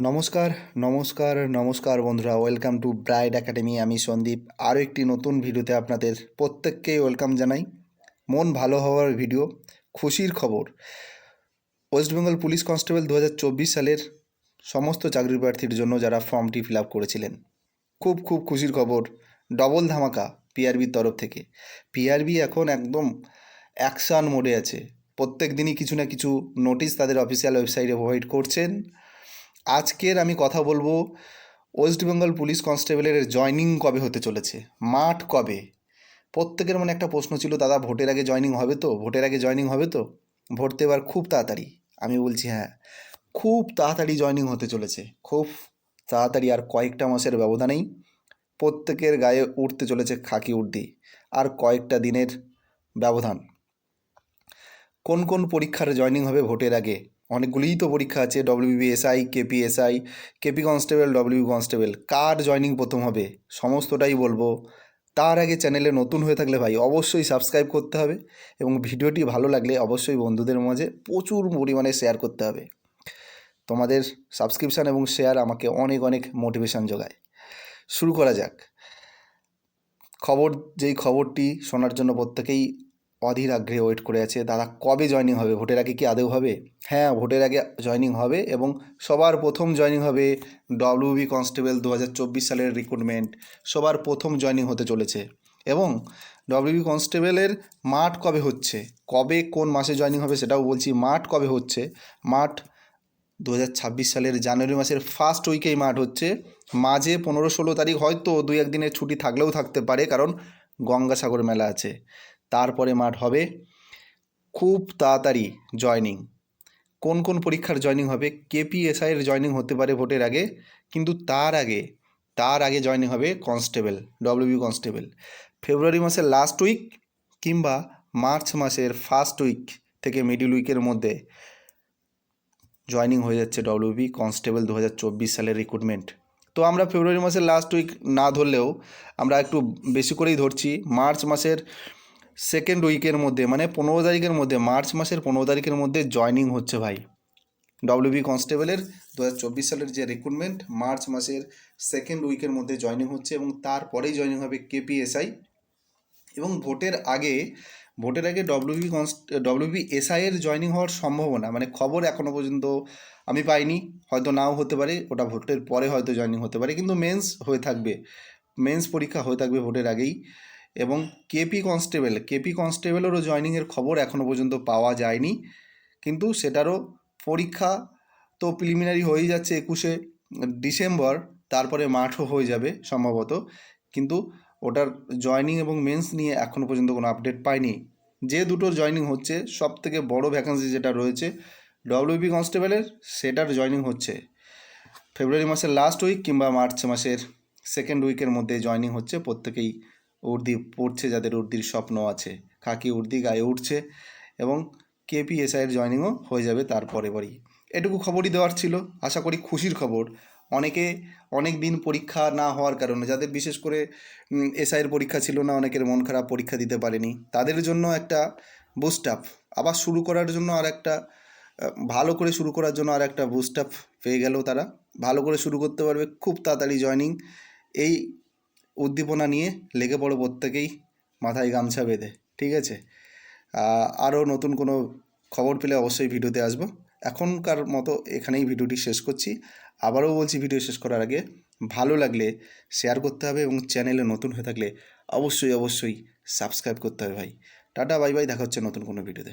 নমস্কার নমস্কার নমস্কার বন্ধুরা ওয়েলকাম টু ব্রাইড একাডেমি আমি সন্দীপ। আরও একটি নতুন ভিডিওতে আপনাদের প্রত্যেককেই ওয়েলকাম জানাই। মন ভালো হওয়ার ভিডিও, খুশির খবর। ওয়েস্ট বেঙ্গল পুলিশ কনস্টেবল দু হাজার চব্বিশ সালের সমস্ত চাকরি প্রার্থীর জন্য যারা ফর্মটি ফিল আপ করেছিলেন। খুব খুব খুশির খবর। ডবল ধামাকা পিআরবির তরফ থেকে। পিআরবি এখন একদম অ্যাকশান মোডে আছে। প্রত্যেক দিনই কিছু না কিছু নোটিশ তাদের অফিসিয়াল ওয়েবসাইটে প্রোভাইড করছেন। আজকের আমি কথা বলব ওয়েস্ট বেঙ্গল পুলিশ কনস্টেবলের জয়নিং কবে হতে চলেছে? মাঠ কবে? প্রত্যেকের মনে একটা প্রশ্ন ছিল, দাদা, ভোটের আগে জয়নিং হবে তো? ভোটের আগে জয়নিং হবে তো? ভোট দেওয়ার খুব তাড়াতাড়ি। আমি বলছি হ্যাঁ খুব তাড়াতাড়ি জয়নিং হতে চলেছে। খুব তাড়াতাড়ি আর কয়েকটা মাসের ব্যবধানেই প্রত্যেকের গায়ে উঠতে চলেছে খাকি উর্দি আর কয়েকটা দিনের ব্যবধান। কোন কোন পরীক্ষার জয়নিং হবে ভোটের আগে? অনেকগুলিই তো পরীক্ষা আছে WBSI KPSI KP constable W constable কার জয়নিং প্রথম হবে, সমস্তটাই বলব। তার আগে চ্যানেলে নতুন হয়ে থাকলে ভাই অবশ্যই সাবস্ক্রাইব করতে হবে এবং ভিডিওটি ভালো লাগলে অবশ্যই বন্ধুদের মাঝে প্রচুর পরিমাণে শেয়ার করতে হবে। তোমাদের সাবস্ক্রিপশান এবং শেয়ার আমাকে অনেক অনেক মোটিভেশান যোগায়। শুরু করা যাক। খবর, যেই খবরটি শোনার জন্য প্রত্যেকেই অধীর আগ্রহে ওয়েট করে আছে। দাদা কবে জয়নিং হবে? ভোটের আগে কি আদৌ হবে? হ্যাঁ ভোটের আগে জয়নিং হবে এবং সবার প্রথম জয়নিং হবে ডব্লিউবি কনস্টেবল দু হাজার চব্বিশ সালের রিক্রুটমেন্ট সবার প্রথম জয়নিং হতে চলেছে এবং ডব্লিউবি কনস্টেবলের মাঠ কবে হচ্ছে? কবে কোন মাসে জয়নিং হবে সেটাও বলছি, মাঠ কবে হচ্ছে? মাঠ দু হাজার ছাব্বিশ সালের জানুয়ারি মাসের ফার্স্ট উইকেই মাঠ হচ্ছে। মাঝে পনেরো ষোলো তারিখ হয়তো দুই একদিনের ছুটি থাকলেও থাকতে পারে কারণ গঙ্গাসাগর মেলা আছে। তারপরে মাঠ হবে। খুব তাড়াতাড়ি জয়নিং কোন কোন পরীক্ষার জয়নিং হবে? কেপিএসআইয়ের জয়নিং হতে পারে ভোটের আগে, কিন্তু তার আগে তার আগে জয়নিং হবে কনস্টেবল ডব্লিউবি কনস্টেবল ফেব্রুয়ারি মাসের লাস্ট উইক কিংবা মার্চ মাসের ফার্স্ট উইক থেকে মিডিল উইকের মধ্যে জয়নিং হয়ে যাচ্ছে ডব্লিউবি কনস্টেবল দু হাজার চব্বিশ সালের রিক্রুটমেন্ট তো আমরা ফেব্রুয়ারি মাসের লাস্ট উইক না ধরলেও আমরা একটু বেশি করেই ধরছি। মার্চ মাসের সেকেন্ড উইকের মধ্যে মানে পনেরো তারিখের মধ্যে, মার্চ মাসের পনেরো তারিখের মধ্যে জয়নিং হচ্ছে ভাই। ডব্লিউবি কনস্টেবলের দু হাজার চব্বিশ সালের যে রিক্রুটমেন্ট মার্চ মাসের সেকেন্ড উইকের মধ্যে জয়নিং হচ্ছে এবং তারপরেই জয়নিং হবে কেপিএসআই এবং ভোটের আগে ভোটের আগে ডব্লিউবি কনস্ট ডব্লিউবি এসআইয়ের জয়নিং হওয়ার সম্ভাবনা মানে খবর এখনও পর্যন্ত আমি পাইনি, হয়তো নাও হতে পারে, ওটা ভোটের পরে হয়তো জয়নিং হতে পারে, কিন্তু মেন্স হয়ে থাকবে মেন্স পরীক্ষা হয়ে থাকবে ভোটের আগেই। এবং কেপি কনস্টেবল, কেপি কনস্টেবলেরও জয়নিংয়ের খবর এখনও পর্যন্ত পাওয়া যায়নি। কিন্তু সেটারও পরীক্ষা তো প্রিলিমিনারি হয়েই যাচ্ছে একুশে ডিসেম্বর, তারপরে মাঠও হয়ে যাবে সম্ভবত। কিন্তু ওটার জয়নিং এবং মেন্স নিয়ে এখনও পর্যন্ত কোনো আপডেট পাইনি। যে দুটো জয়নিং হচ্ছে সব থেকে বড়ো ভ্যাকান্সি যেটা রয়েছে ডব্লিউবি কনস্টেবলের, সেটার জয়নিং হচ্ছে ফেব্রুয়ারি মাসের লাস্ট উইক কিংবা মার্চ মাসের সেকেন্ড উইকের মধ্যে জয়নিং হচ্ছে প্রত্যেকেই। উর্দি পড়ছে যাদের উর্দির স্বপ্ন আছে। খাকি উর্দি গায়ে উঠছে এবং কেপিএসআইয়ের জয়নিংও হয়ে যাবে তারপরে পরেই এটুকু খবরই দেওয়ার ছিল। আশা করি খুশির খবর। অনেকে অনেক দিন পরীক্ষা না হওয়ার কারণে, যাদের বিশেষ করে এসআইয়ের পরীক্ষা ছিল না, অনেকের মন খারাপ, পরীক্ষা দিতে পারেনি। তাদের জন্য একটা বুস্ট আপ আবার শুরু করার জন্য আর একটা ভালো করে শুরু করার জন্য আর একটা বুস্ট আপ পেয়ে গেল তারা। ভালো করে শুরু করতে পারবে। খুব তাড়াতাড়ি জয়নিং। এই উদ্দীপনা নিয়ে লেগে পড়ো প্রত্যেকেই, মাথায় গামছা বেঁধে, ঠিক আছে? আরও নতুন কোনো খবর পেলে অবশ্যই ভিডিওতে আসব। এখনকার মতো এখানেই ভিডিওটি শেষ করছি। আবারও বলছি ভিডিও শেষ করার আগে, ভালো লাগলে শেয়ার করতে হবে এবং চ্যানেলে নতুন হয়ে থাকলে অবশ্যই অবশ্যই সাবস্ক্রাইব করতে হবে ভাই। টাটা, বাই বাই, দেখা হচ্ছে নতুন কোনো ভিডিওতে।